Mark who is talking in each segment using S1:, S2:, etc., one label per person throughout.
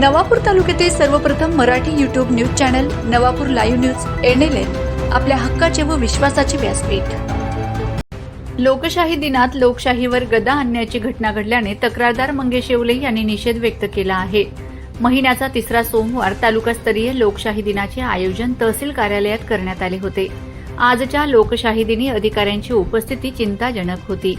S1: नवापूर तालुक्यातील सर्वप्रथम Marathi YouTube news channel Navapur live news NLN आपल्या हक्काचे व विश्वासाचे व्यासपीठ. लोकशाही दिनात लोकशाहीवर गदा आणण्याची घटना घडल्याने तक्रारदार मंगेश येवले यांनी निषेध व्यक्त केला आहे. महिन्याचा तिसरा सोमवार तालुकास्तरीय लोकशाही दिनाचे आयोजन तहसील कार्यालयात करण्यात आले होते. आजच्या लोकशाही दिनी अधिकाऱ्यांची उपस्थिती चिंताजनक होती.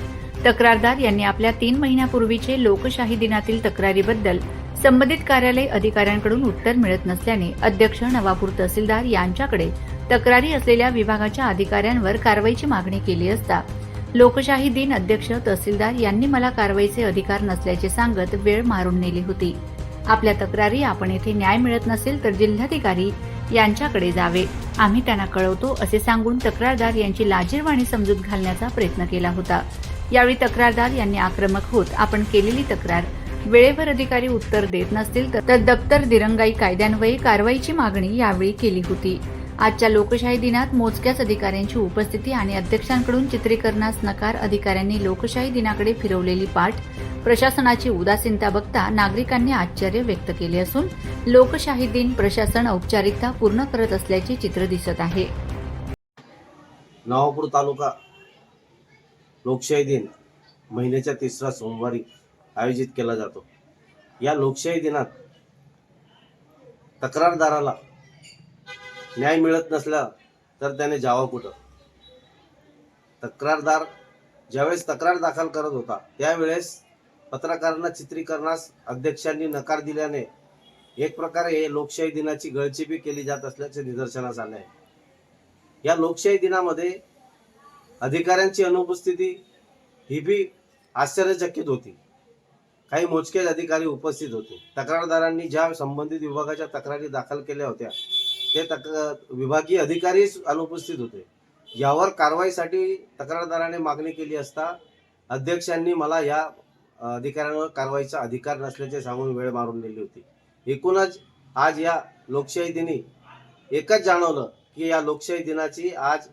S1: तक्रारदार यांनी आपल्या तीन महिन्यापूर्वीचे लोकशाही दिनातील तक्रारीबद्दल संबंधित कार्यालय अधिकाऱ्यांकडून उत्तर मिळत नसल्याने अध्यक्ष नवापूर तहसीलदार यांच्याकडे तक्रारी असलेल्या विभागाच्या अधिकाऱ्यांवर कारवाईची मागणी केली असता लोकशाही दिन अध्यक्ष तहसीलदार यांनी मला कारवाईचे अधिकार नसल्याचे सांगत वेळ मारून नेली होती. आपल्या तक्रारी आपण येथे न्याय मिळत नसेल तर जिल्हाधिकारी यांच्याकडे जावे. आम्ही त्यांना कळवतो असे सांगून तक्रारदार यांची लाजीरवाणी समजूत घालण्याचा प्रयत्न केला होता. यावेळी तक्रारदार यांनी आक्रमक होत आपण केलेली तक्रार वेळेवर अधिकारी उत्तर देत नसतील तर दप्तर दिरंगाई कायद्यान्वये कारवाईची मागणी यावेळी केली होती. आजच्या लोकशाही दिनात मोजक्याच अधिकाऱ्यांची उपस्थिती आणि अध्यक्षांकडून चित्रीकरणास नकार अधिकाऱ्यांनी लोकशाही दिनाकडे फिरवलेली पाठ प्रशासनाची उदासीनता बघता नागरिकांनी आश्चर्य व्यक्त केले असून लोकशाही दिन प्रशासन औपचारिकता पूर्ण करत असल्याचे चित्र दिसत आहे.
S2: नवापूर तालुका लोकशाही दिन महिन्याच्या तिसरा सोमवारी आयोजित केला जातो. या लोकशाही दिनात तक्रारदाराला न्याय मिळत नसला तर त्याने जावं कुठं? तक्रारदार ज्यावेळेस तक्रार दाखल करत होता त्यावेळेस पत्रकारांना चित्रीकरणास अध्यक्षांनी नकार दिल्याने एक प्रकारे हे लोकशाही दिनाची गळचेपी केली जात असल्याचे निदर्शनास आले आहे. या लोकशाही दिनामध्ये अधिकाऱ्यांची अनुपस्थिती ही बी आश्चर्यचकित होती. काही मोजकेच अधिकारी उपस्थित होते. तक्रारदारांनी ज्या संबंधित विभागाच्या तक्रारी दाखल केल्या होत्या ते तक विभागीय अधिकारी अनुपस्थित होते. यावर कारवाईसाठी तक्रारदाराने मागणी केली असता अध्यक्षांनी मला या अधिकाऱ्यांवर कारवाईचा अधिकार नसल्याचे सांगून वेळ मारून दिली होती. एकूणच आज या लोकशाही दिनी एकच जाणवलं की या लोकशाही दिनाची आज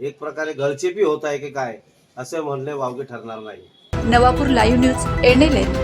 S2: एक प्रकारे गळचेपी होत आहे की काय असे म्हणणे वावगे ठरणार नाही.
S1: Navapur live news एनएलएन